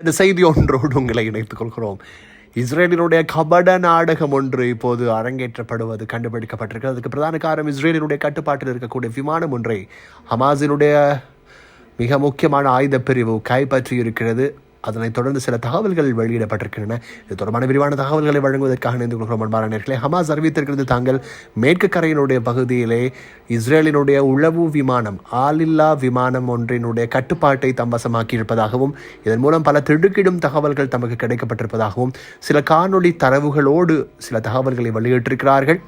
இந்த செய்தி ஒன்றோடு உங்களை இணைத்துக் கொள்கிறோம். இஸ்ரேலினுடைய கபட நாடகம் ஒன்று இப்போது அரங்கேற்றப்படுவது கண்டுபிடிக்கப்பட்டிருக்கிறது. அதுக்கு பிரதான காரணம் இஸ்ரேலினுடைய கட்டுப்பாட்டில் இருக்கக்கூடிய விமானம் ஒன்றை ஹமாஸினுடைய மிக முக்கியமான ஆயுத பிரிவு கைப்பற்றி இருக்கிறது அதனைத் தொடர்ந்து சில தகவல்கள் வெளியிடப்பட்டிருக்கின்றன. இது தொடர்பான விரிவான தகவல்களை வழங்குவதற்காக இணைந்து கொள்கிறோம் அன்பான நேர்களே. ஹமாஸ் அறிவித்திருக்கிறது தாங்கள் மேற்கு கரையினுடைய பகுதியிலே இஸ்ரேலினுடைய உளவு விமானம் ஆளில்லா விமானம் ஒன்றினுடைய கட்டுப்பாட்டை தம் இருப்பதாகவும் இதன் மூலம் பல திடுக்கிடும் தகவல்கள் தமக்கு கிடைக்கப்பட்டிருப்பதாகவும் சில காணொளி தரவுகளோடு சில தகவல்களை வெளியிட்டிருக்கிறார்கள்.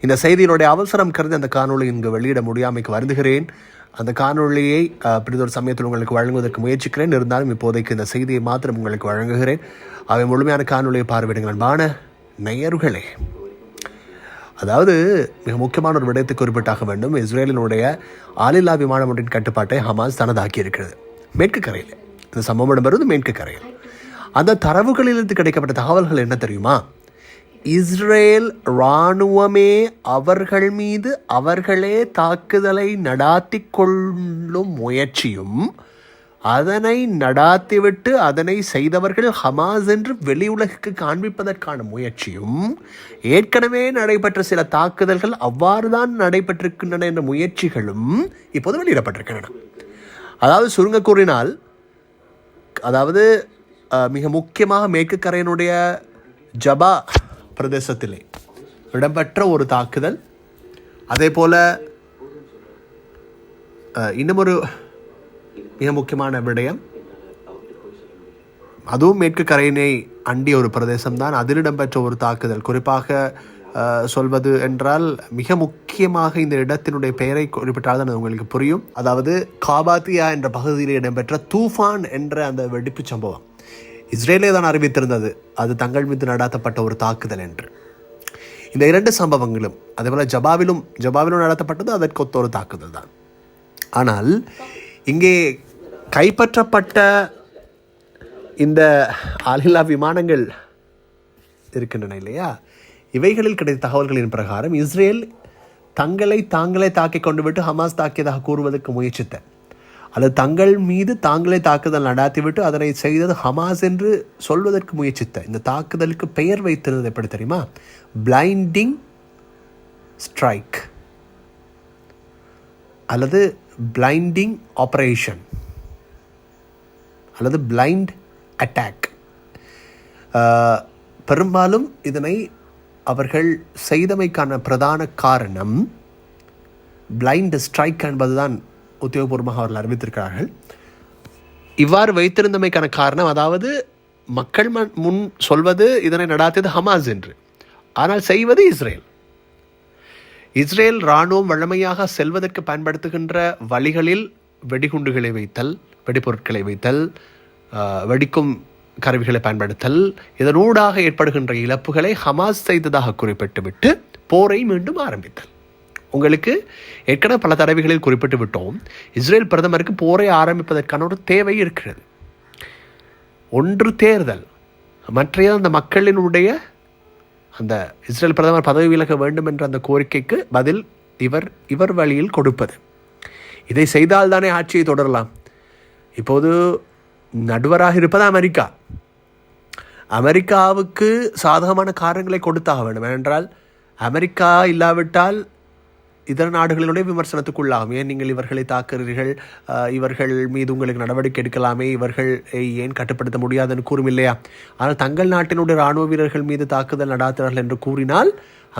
இந்த செய்தியினுடைய அவசரம் கருதி அந்த காணொளி இங்கு வெளியிட முடியாமைக்கு வருந்துகிறேன். அந்த காணொளியை பிறிதொரு சமயத்தில் உங்களுக்கு வழங்குவதற்கு முயற்சிக்கிறேன். இருந்தாலும் இப்போதைக்கு இந்த செய்தியை மாத்திரம் உங்களுக்கு வழங்குகிறேன். அவை முழுமையான காணொலியை பார்வையிடுங்கள் அன்பான நேயர்களே. அதாவது மிக முக்கியமான ஒரு விடயத்தை குறிப்பிட்டாக வேண்டும். இஸ்ரேலினுடைய ஆளில்லா விமானம் ஒன்றின் கட்டுப்பாட்டை ஹமாஸ் தனதாக்கி இருக்கிறது மேற்கு கரையில். இந்த சம்பவம் இடம்பெறுவது மேற்கு கரையில். அந்த தரவுகளிலிருந்து கிடைக்கப்பட்ட தகவல்கள் என்ன தெரியுமா? இஸ்ரேல் இராணுவமே அவர்கள் மீது அவர்களே தாக்குதலை நடாத்தி கொள்ளும் முயற்சியும் அதனை நடாத்திவிட்டு அதனை செய்தவர்கள் ஹமாஸ் என்று வெளி உலகுக்கு காண்பிப்பதற்கான முயற்சியும் ஏற்கனவே நடைபெற்ற சில தாக்குதல்கள் அவ்வாறுதான் நடைபெற்றிருக்கின்றன என்ற முயற்சிகளும் இப்போது வெளியிடப்பட்டிருக்கின்றன. அதாவது சுருங்க கூறினால் அதாவது மிக முக்கியமாக மேற்கு கரையினுடைய ஜபா பிரதேசத்திலே. இடம்பெற்ற ஒரு தாக்குதல். அதே போல் அஹ், ஒரு மிக முக்கியமான விடயம். அதுவும் மேற்கு கரையினை அண்டிய ஒரு பிரதேசம் தான் அதில் இடம்பெற்ற ஒரு தாக்குதல். குறிப்பாக சொல்வது என்றால் மிக முக்கியமாக இந்த இடத்தினுடைய பெயரை குறிப்பிட்டால் தான் உங்களுக்கு புரியும். அதாவது காபாத்தியா என்ற பகுதியில் இடம்பெற்ற தூஃபான் என்ற அந்த வெடிப்பு சம்பவம். இஸ்ரேலே தான் அறிவித்திருந்தது அது தங்கள் மீது நடாத்தப்பட்ட ஒரு தாக்குதல் என்று. இந்த இரண்டு சம்பவங்களும் அதேபோல் ஜபாவிலும் ஜபாவிலும் நடத்தப்பட்டது அதற்கு ஒத்த ஒரு தாக்குதல் தான். ஆனால் இங்கே கைப்பற்றப்பட்ட இந்த ஆளில்லா விமானங்கள் இருக்கின்றன இல்லையா? இவைகளில் கிடைத்த தகவல்களின் பிரகாரம் இஸ்ரேல் தங்களை தாங்களே தாக்கிக் கொண்டு விட்டு ஹமாஸ் தாக்கியதாக கூறுவதற்கு முயற்சித்த அல்லது தங்கள் மீது தாங்களே தாக்குதல் நடாத்திவிட்டு அதனை செய்தது ஹமாஸ் என்று சொல்வதற்கு முயற்சித்த. இந்த தாக்குதலுக்கு பெயர் வைத்திருந்தது எப்படி தெரியுமா? பிளைண்டிங் ஸ்ட்ரைக் அல்லது பிளைண்டிங் ஆப்ரேஷன் அல்லது பிளைண்ட் அட்டாக் பெரும்பாலும் இதனை அவர்கள் செய்தமைக்கான பிரதான காரணம் பிளைண்ட் ஸ்ட்ரைக் என்பதுதான் உத்தியோகபூர்வமாக அவர்கள் அறிவித்திருக்கிறார்கள். இவ்வாறு வைத்திருந்தமைக்கான காரணம் அதாவது மக்கள் முன் சொல்வது இதனை நடாத்தியது ஹமாஸ் என்று. ஆனால் செய்வது இஸ்ரேல். இஸ்ரேல் இராணுவம் வழமையாக செல்வதற்கு பயன்படுத்துகின்ற வழிகளில் வெடிகுண்டுகளை வைத்தல் வெடிபொருட்களை வைத்தல் ஆஹ், வெடிக்கும் கருவிகளை பயன்படுத்தல் இதனூடாக ஏற்படுகின்ற இழப்புகளை ஹமாஸ் செய்ததாக குறிப்பிட்டுவிட்டு போரை மீண்டும் ஆரம்பித்தல். உங்களுக்கு ஏற்கனவே பல தடவைகளில் குறிப்பிட்டு விட்டோம் இஸ்ரேல் பிரதமருக்கு போரை ஆரம்பிப்பதற்கான ஒரு தேவை இருக்கிறது. ஒன்று தேர்தல். மற்றைய அந்த மக்களினுடைய அந்த இஸ்ரேல் பிரதமர் பதவி விலக வேண்டும் என்ற அந்த கோரிக்கைக்கு பதில் இவர் இவர் வழியில் கொடுப்பது. இதை செய்தால் தானே ஆட்சியை தொடரலாம். இப்போது நடுவராக இருப்பது அமெரிக்கா. அமெரிக்காவுக்கு சாதகமான காரணங்களை கொடுத்தாக வேண்டும். ஏனென்றால் அமெரிக்கா இல்லாவிட்டால் இதர நாடுகளினுடைய விமர்சனத்துக்குள்ளாகும் ஏன் நீங்கள் இவர்களை தாக்குறீர்கள் இவர்கள் மீது உங்களுக்கு நடவடிக்கை எடுக்கலாமே? இவர்கள் ஏன் கட்டுப்படுத்த முடியாதுன்னு கூறும் இல்லையா ஆனால் தங்கள் நாட்டினுடைய ராணுவ வீரர்கள் மீது தாக்குதல் நடாத்துகிறார்கள் என்று கூறினால்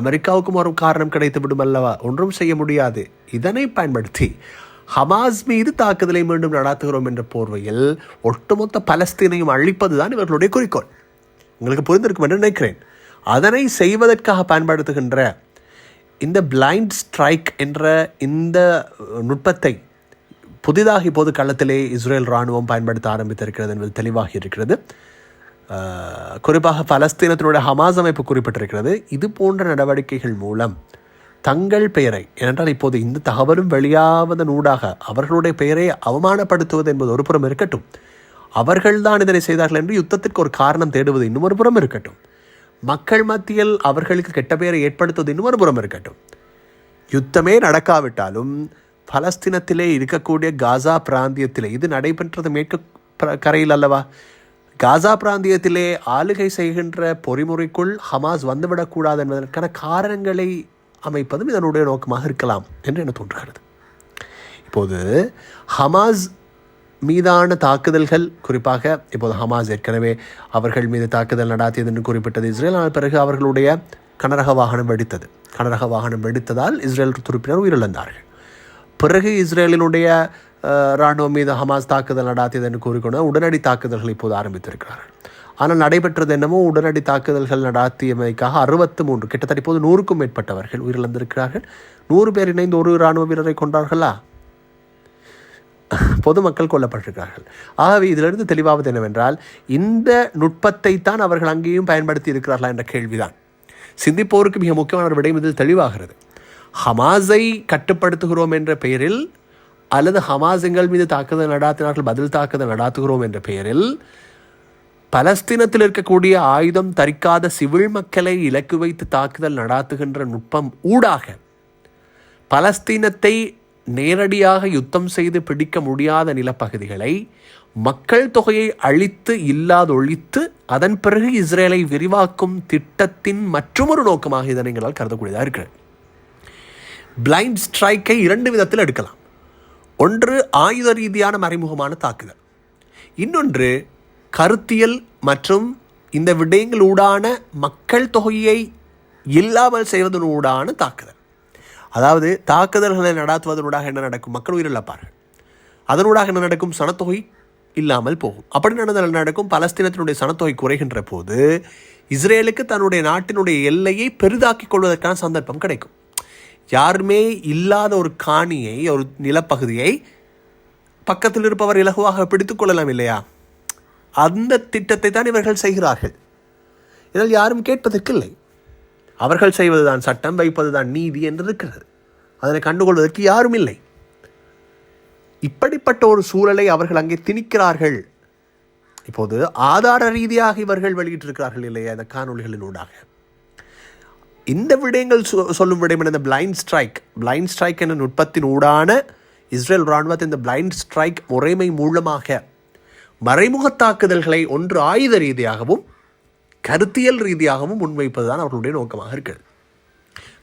அமெரிக்காவுக்கும் ஒரு காரணம் கிடைத்து விடும் அல்லவா? ஒன்றும் செய்ய முடியாது. இதனை பயன்படுத்தி ஹமாஸ் மீது தாக்குதலை மீண்டும் நடாத்துகிறோம் என்ற போர்வையில் ஒட்டுமொத்த பலஸ்தீனையும் அழிப்பதுதான் இவர்களுடைய குறிக்கோள். உங்களுக்கு புரிந்திருக்கும் என்று நினைக்கிறேன். அதனை செய்வதற்காக பயன்படுத்துகின்ற இந்த பிளைண்ட் ஸ்ட்ரைக் என்ற இந்த நுட்பத்தை புதிதாக இப்போது களத்திலே இஸ்ரேல் இராணுவம் பயன்படுத்த ஆரம்பித்திருக்கிறது என்பது தெளிவாக இருக்கிறது. குறிப்பாக பலஸ்தீனத்தினுடைய ஹமாஸ் அமைப்பு குறிப்பிட்டிருக்கிறது. இது போன்ற நடவடிக்கைகள் மூலம் தங்கள் பெயரை ஏனென்றால் இப்போது இந்த தகவலும் வெளியாவதன் ஊடாக அவர்களுடைய பெயரை அவமானப்படுத்துவது என்பது ஒரு புறம் இருக்கட்டும். அவர்கள்தான் இதனை செய்தார்கள் என்று யுத்தத்திற்கு ஒரு காரணம் தேடுவது இன்னும் ஒரு புறம் இருக்கட்டும். மக்கள் மத்தியில் அவர்களுக்கு கெட்ட பெயரை ஏற்படுத்துவது இன்னும் ஒரு புறம் இருக்கட்டும். யுத்தமே நடக்காவிட்டாலும் பலஸ்தீனத்திலே இருக்கக்கூடிய காசா பிராந்தியத்திலே இது நடைபெற்றது மேற்கு கரையில் அல்லவா? காசா பிராந்தியத்திலே ஆளுகை செய்கின்ற பொறிமுறைக்குள் ஹமாஸ் வந்துவிடக்கூடாது என்பதற்கான காரணங்களை அமைப்பதும் இதனுடைய நோக்கமாக இருக்கலாம் என்று எனக்கு தோன்றுகிறது. இப்போது ஹமாஸ் மீதான தாக்குதல்கள் குறிப்பாக இப்போது ஹமாஸ் ஏற்கனவே அவர்கள் மீது தாக்குதல் நடாத்தியது என்று குறிப்பிட்டது இஸ்ரேல் ஆனால் பிறகு அவர்களுடைய கனரக வாகனம் வெடித்தது. கனரக வாகனம் வெடித்ததால் இஸ்ரேல் துருப்பினர் உயிரிழந்தார்கள். பிறகு இஸ்ரேலினுடைய இராணுவம் ராணுவம் மீது ஹமாஸ் தாக்குதல் நடாத்தியது என்று கூறிக்கொண்டு உடனடி தாக்குதல்கள் இப்போது ஆரம்பித்திருக்கிறார்கள். ஆனால் நடைபெற்றது என்னமோ உடனடி தாக்குதல்கள் நடாத்தியமைக்காக அறுபத்து மூன்று கிட்டத்தட்ட இப்போது நூறுக்கும் மேற்பட்டவர்கள் உயிரிழந்திருக்கிறார்கள். நூறு பேர் இணைந்து ஒரு இராணுவ வீரரை கொண்டார்களா? பொதுமக்கள் கொல்லப்பட்டிருக்கிறார்கள். ஆகவே இதிலிருந்து தெளிவாவது என்னவென்றால் இந்த நுட்பத்தை தான் அவர்கள் அங்கேயும் பயன்படுத்தி இருக்கிறார்களா என்ற கேள்விதான். சிந்திப்போருக்கு மிக முக்கியமான ஒரு விடயம் இது தெளிவாகிறது. ஹமாஸை கட்டுப்படுத்துகிறோம் என்ற பெயரில் அல்லது ஹமாஸ் எங்கள் மீது தாக்குதல் நடாத்தினார்கள் பதில் தாக்குதல் நடாத்துகிறோம் என்ற பெயரில் பலஸ்தீனத்தில் இருக்கக்கூடிய ஆயுதம் தரிக்காத சிவில் மக்களை இலக்கு வைத்து தாக்குதல் நடாத்துகின்ற நுட்பம் ஊடாக பலஸ்தீனத்தை நேரடியாக யுத்தம் செய்து பிடிக்க முடியாத நிலப்பகுதிகளை மக்கள் தொகையை அழித்து இல்லாதொழித்து அதன் பிறகு இஸ்ரேலை விரிவாக்கும் திட்டத்தின் மற்றொரு நோக்கமாக இதனை எங்களால் கருதக்கூடியதாக இருக்கிறது. பிளைண்ட் ஸ்ட்ரைக்கை இரண்டு விதத்தில் எடுக்கலாம். ஒன்று ஆயுத ரீதியான மறைமுகமான தாக்குதல். இன்னொன்று கருத்தியல் மற்றும் இந்த விடயங்களூடான மக்கள் தொகையை இல்லாமல் செய்வதனூடான தாக்குதல். அதாவது தாக்குதல்களை நடாத்துவதனூடாக என்ன நடக்கும்? மக்கள் உயிரிழப்பார்கள் அதனூடாக என்ன நடக்கும்? சனத்தொகை இல்லாமல் போகும். அப்படி நடந்தால் நடக்கும்? பலஸ்தீனத்தினுடைய சனத்தொகை குறைகின்ற போது இஸ்ரேலுக்கு தன்னுடைய நாட்டினுடைய எல்லையை பெரிதாக்கிக் கொள்வதற்கான சந்தர்ப்பம் கிடைக்கும். யாருமே இல்லாத ஒரு காணியை ஒரு நிலப்பகுதியை பக்கத்தில் இருப்பவர் இலகுவாக பிடித்துக்கொள்ளலாம் இல்லையா? அந்த திட்டத்தை தான் இவர்கள் செய்கிறார்கள். இதனால் யாரும் கேட்பதற்கில்லை. அவர்கள் செய்வதுதான் சட்டம் வைப்பதுதான் நீதி என்று இருக்கிறது அதனை கண்டுகொள்வதற்கு யாரும் இல்லை. இப்படிப்பட்ட ஒரு சூழலை அவர்கள் அங்கே திணிக்கிறார்கள். இப்போது ஆதார ரீதியாக இவர்கள் வெளியிட்டிருக்கிறார்கள் இல்லையா இந்த காணொளிகளின் ஊடாக? இந்த விடயங்கள் சொ- சொல்லும் விடயம் இந்த பிளைண்ட் ஸ்ட்ரைக் பிளைண்ட் ஸ்ட்ரைக் என்ற நுட்பத்தின் ஊடான இஸ்ரேல் இராணுவத்தின் இந்த பிளைண்ட் ஸ்ட்ரைக் முறைமை மூலமாக மறைமுக தாக்குதல்களை ஒன்று ஆயுத ரீதியாகவும் கருத்தியல் ரீதியாகவும் முன்வைப்பது தான் அவர்களுடைய நோக்கமாக இருக்கிறது.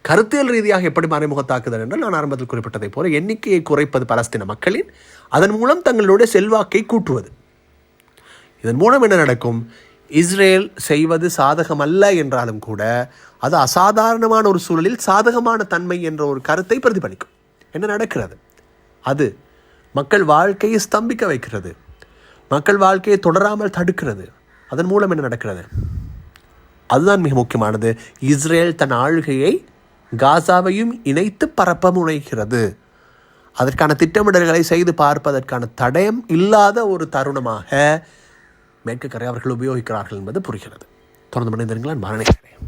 கருத்தியல் ரீதியாக எப்படி மறைமுக தாக்குதல் என்றால் நான் ஆரம்பத்தில் குறிப்பிட்டதைப் போல எண்ணிக்கையை குறைப்பது பலஸ்தீன மக்களின் அதன் மூலம் தங்களுடைய செல்வாக்கை கூட்டுவது. இதன் மூலம் என்ன நடக்கும்? இஸ்ரேல் செய்வது சாதகமல்ல என்றாலும் கூட அது அசாதாரணமான ஒரு சூழலில் சாதகமான தன்மை என்ற ஒரு கருத்தை பிரதிபலிக்கும். என்ன நடக்கிறது? அது மக்கள் வாழ்க்கையை ஸ்தம்பிக்க வைக்கிறது. மக்கள் வாழ்க்கையை தொடராமல் தடுக்கிறது. அதன் மூலம் என்ன நடக்கிறது? அதுதான் மிக முக்கியமானது. இஸ்ரேல் தன் ஆளுகையை காசாவையும் இணைத்து பரப்ப முனைகிறது அதற்கான திட்டமிடல்களை செய்து பார்ப்பதற்கான தடயம் இல்லாத ஒரு தருணமாக மேற்கு கரை அவர்கள் உபயோகிக்கிறார்கள் என்பது புரிகிறது. தொடர்ந்து மனிதர்களால் மரணிக்கிறேன்.